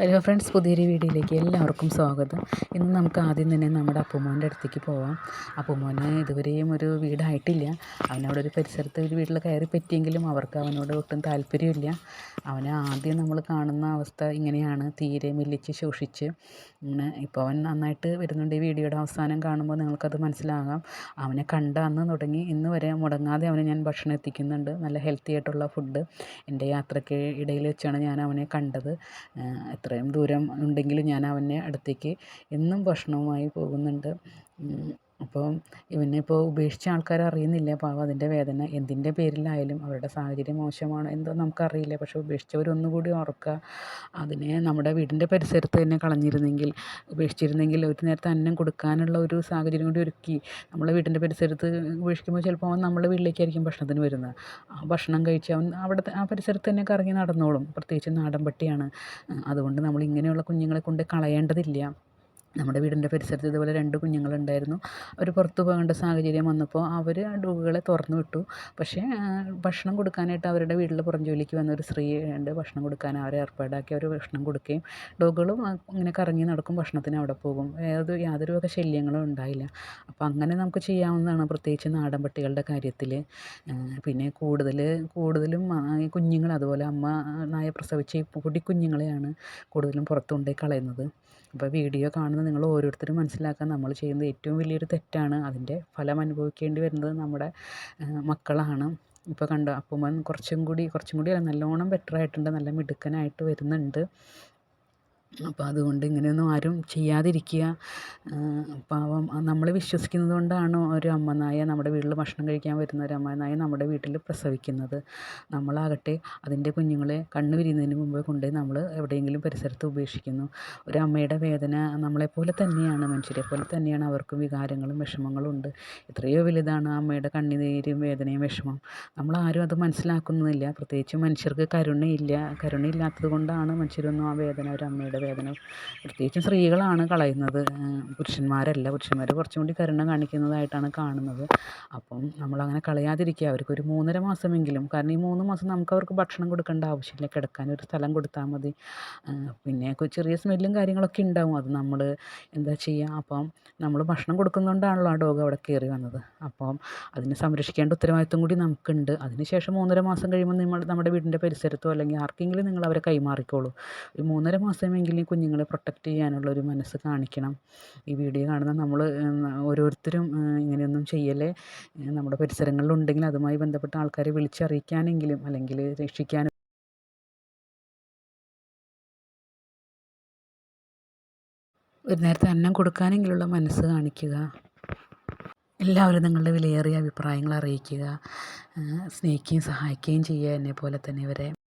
Hello friends പുതിയൊരു വീഡിയോയിലേക്ക് എല്ലാവർക്കും സ്വാഗതം. ഇന്ന് നമുക്ക് ആദ്യം തന്നെ നമ്മുടെ അപ്പുമോന്റെ അടുത്തേക്ക് പോവാം. അപ്പുമോന് ഇതുവരെയും ഒരു വീടായിട്ടില്ല. അവനവിടെ ഒരു പരിസരത്ത് ഒരു വീട്ടിൽ കയറി പറ്റിയെങ്കിലും അവർക്ക് അവനോട് ഒട്ടും താല്പര്യമില്ല. അവനെ ആദ്യം നമ്മൾ കാണുന്ന അവസ്ഥ ഇങ്ങനെയാണ്. തീരെ മില്ലിച്ച് ശോഷിച്ച് ഇങ്ങനെ ഇപ്പോൾ അവൻ നന്നായിട്ട് വരുന്നുണ്ട്. ഈ വീഡിയോയുടെ അവസാനം കാണുമ്പോൾ നിങ്ങൾക്കത് മനസ്സിലാകാം. അവനെ കണ്ട അന്ന് തുടങ്ങി ഇന്ന് വരെ മുടങ്ങാതെ അവനെ ഞാൻ ഭക്ഷണം എത്തിക്കുന്നുണ്ട്. നല്ല ഹെൽത്തി ആയിട്ടുള്ള ഫുഡ്. എന്റെ യാത്രയ്ക്ക് ഇടയിൽ വെച്ചാണ് ഞാൻ അവനെ കണ്ടത്. എത്രയും ദൂരം ഉണ്ടെങ്കിലും ഞാൻ അവന്റെ അടുത്തേക്ക് എന്നും ഭക്ഷണവുമായി പോകുന്നുണ്ട്. അപ്പോൾ ഇവനെ ഇപ്പോൾ ഉപേക്ഷിച്ച ആൾക്കാർ അറിയുന്നില്ല. പാവം അതിന്റെ വേദന. എന്തിന്റെ പേരിലായാലും അവരുടെ സാഹചര്യം മോശമാണ് എന്തോ നമുക്കറിയില്ല. പക്ഷേ ഉപേക്ഷിച്ചവർ ഒന്നുകൂടി ഓർക്കുക അതിനെ നമ്മുടെ വീടിന്റെ പരിസരത്ത് തന്നെ കളഞ്ഞിരുന്നെങ്കിൽ ഉപേക്ഷിച്ചിരുന്നെങ്കിൽ ഒരു നേരത്തെ അന്നം കൊടുക്കാനുള്ള ഒരു സാഹചര്യം കൂടി ഒരുക്കി. നമ്മളെ വീടിന്റെ പരിസരത്ത് ഉപേക്ഷിക്കുമ്പോൾ ചിലപ്പോൾ അവൻ നമ്മുടെ വീട്ടിലേക്കായിരിക്കും ഭക്ഷണത്തിന് വരുന്നത്. ആ ഭക്ഷണം കഴിച്ച് അവൻ അവിടെ ആ പരിസരത്ത് തന്നെ കറങ്ങി നടന്നോളും. പ്രത്യേകിച്ച് നാടൻ പട്ടിയാണ്. അതുകൊണ്ട് നമ്മൾ ഇങ്ങനെയുള്ള കുഞ്ഞുങ്ങളെ കൊണ്ട് കളയേണ്ടതില്ല. നമ്മുടെ വീടിന്റെ പരിസരത്ത് ഇതുപോലെ രണ്ട് കുഞ്ഞുങ്ങളുണ്ടായിരുന്നു. അവർ പുറത്ത് പോകേണ്ട സാഹചര്യം വന്നപ്പോൾ അവർ ആ ഡോഗുകളെ തുറന്നു വിട്ടു. പക്ഷേ ഭക്ഷണം കൊടുക്കാനായിട്ട് അവരുടെ വീട്ടിൽ പുറം ജോലിക്ക് വന്ന ഒരു സ്ത്രീ ഉണ്ട്. ഭക്ഷണം കൊടുക്കാൻ അവരെ ഏർപ്പാടാക്കി അവർ ഭക്ഷണം കൊടുക്കുകയും ഡോഗുകളും ഇങ്ങനെ കറങ്ങി നടക്കും ഭക്ഷണത്തിന് അവിടെ പോകും. ഏത് യാതൊരു വക ശല്യങ്ങളും ഉണ്ടായില്ല. അപ്പോൾ അങ്ങനെ നമുക്ക് ചെയ്യാവുന്നതാണ് പ്രത്യേകിച്ച് നാടൻ പട്ടികളുടെ കാര്യത്തിൽ പിന്നെ കൂടുതൽ കൂടുതലും കുഞ്ഞുങ്ങൾ അതുപോലെ അമ്മ നായ പ്രസവിച്ച് ഈ പൊടിക്കുഞ്ഞുങ്ങളെയാണ് കൂടുതലും പുറത്ത് കൊണ്ടുപോയി കളയുന്നത്. അപ്പോൾ വീഡിയോ കാണുന്ന നിങ്ങൾ ഓരോരുത്തരും മനസ്സിലാക്കാൻ നമ്മൾ ചെയ്യുന്നത് ഏറ്റവും വലിയൊരു തെറ്റാണ്. അതിന്റെ ഫലം അനുഭവിക്കേണ്ടി വരുന്നത് നമ്മുടെ മക്കളാണ്. ഇപ്പോൾ കണ്ടോ അപ്പൂമ്മൻ കുറച്ചും കൂടി കുറച്ചും കൂടി അല്ല നല്ലോണം ബെറ്ററായിട്ടുണ്ട് നല്ല മിടുക്കനായിട്ട് വരുന്നുണ്ട്. അപ്പോൾ അതുകൊണ്ട് ഇങ്ങനെയൊന്നും ആരും ചെയ്യാതിരിക്കുക. പാവം നമ്മൾ വിശ്വസിക്കുന്നത് കൊണ്ടാണ് ഒരു അമ്മനായ നമ്മുടെ വീട്ടിൽ ഭക്ഷണം കഴിക്കാൻ വരുന്ന ഒരു അമ്മനായ നമ്മുടെ വീട്ടിൽ പ്രസവിക്കുന്നത്. നമ്മളാകട്ടെ അതിന്റെ കുഞ്ഞുങ്ങളെ കണ്ണു വിരിയുന്നതിന് മുമ്പ് കൊണ്ടുപോയി നമ്മൾ എവിടെയെങ്കിലും പരിസരത്ത് ഉപേക്ഷിക്കുന്നു. ഒരു അമ്മയുടെ വേദന നമ്മളെപ്പോലെ തന്നെയാണ് മനുഷ്യരെ പോലെ തന്നെയാണ് അവർക്കും വികാരങ്ങളും വിഷമങ്ങളും ഉണ്ട്. എത്രയോ വലുതാണ് ആ അമ്മയുടെ കണ്ണുനീരും വേദനയും വിഷമം. നമ്മളാരും അത് മനസ്സിലാക്കുന്നില്ല. പ്രത്യേകിച്ച് മനുഷ്യർക്ക് കരുണയില്ല. കരുണയില്ലാത്തത് കൊണ്ടാണ് മനുഷ്യരൊന്നും ആ വേദന ഒരു അമ്മയുടെ വേദന പ്രത്യേകിച്ചും സ്ത്രീകളാണ് കളയുന്നത്. പുരുഷന്മാരല്ല. പുരുഷന്മാർ കുറച്ചും കൂടി കരുണ കാണിക്കുന്നതായിട്ടാണ് കാണുന്നത്. അപ്പം നമ്മളങ്ങനെ കളയാതിരിക്കുക. അവർക്കൊരു മൂന്നര മാസമെങ്കിലും കാരണം ഈ മൂന്ന് മാസം നമുക്ക് അവർക്ക് ഭക്ഷണം കൊടുക്കേണ്ട ആവശ്യമില്ല. കിടക്കാൻ ഒരു സ്ഥലം കൊടുത്താൽ മതി. പിന്നെ ചെറിയ സ്മെല്ലും കാര്യങ്ങളൊക്കെ ഉണ്ടാവും. അത് നമ്മൾ എന്താ ചെയ്യുക അപ്പം നമ്മൾ ഭക്ഷണം കൊടുക്കുന്നതുകൊണ്ടാണല്ലോ ആ ഡോഗ് അവിടെ കയറി വന്നത്. അപ്പം അതിനെ സംരക്ഷിക്കേണ്ട ഉത്തരവാദിത്വം കൂടി നമുക്കുണ്ട്. അതിനുശേഷം മൂന്നര മാസം കഴിയുമ്പോൾ നമ്മൾ നമ്മുടെ വീടിന്റെ പരിസരത്തോ അല്ലെങ്കിൽ ആർക്കെങ്കിലും നിങ്ങൾ അവരെ കൈമാറിക്കോളൂ. ഒരു മൂന്നര മാസമെങ്കിലും എങ്കിലും ഈ കുഞ്ഞുങ്ങളെ പ്രൊട്ടക്റ്റ് ചെയ്യാനുള്ള ഒരു മനസ്സ് കാണിക്കണം. ഈ വീഡിയോ കാണുന്ന നമ്മൾ ഓരോരുത്തരും ഇങ്ങനെയൊന്നും ചെയ്യല്ലേ? നമ്മുടെ പരിസരങ്ങളിലുണ്ടെങ്കിൽ അതുമായി ബന്ധപ്പെട്ട ആൾക്കാരെ വിളിച്ചറിയിക്കാനെങ്കിലും അല്ലെങ്കിൽ രക്ഷിക്കാനും ഒരു നേരത്തെ അന്നം കൊടുക്കാനെങ്കിലുള്ള മനസ്സ് കാണിക്കുക. എല്ലാവരും നിങ്ങളുടെ വിലയേറിയ അഭിപ്രായങ്ങൾ അറിയിക്കുക. സ്നേഹിക്കുകയും സഹായിക്കുകയും ചെയ്യുക എന്നെ പോലെ തന്നെ ഇവരെ.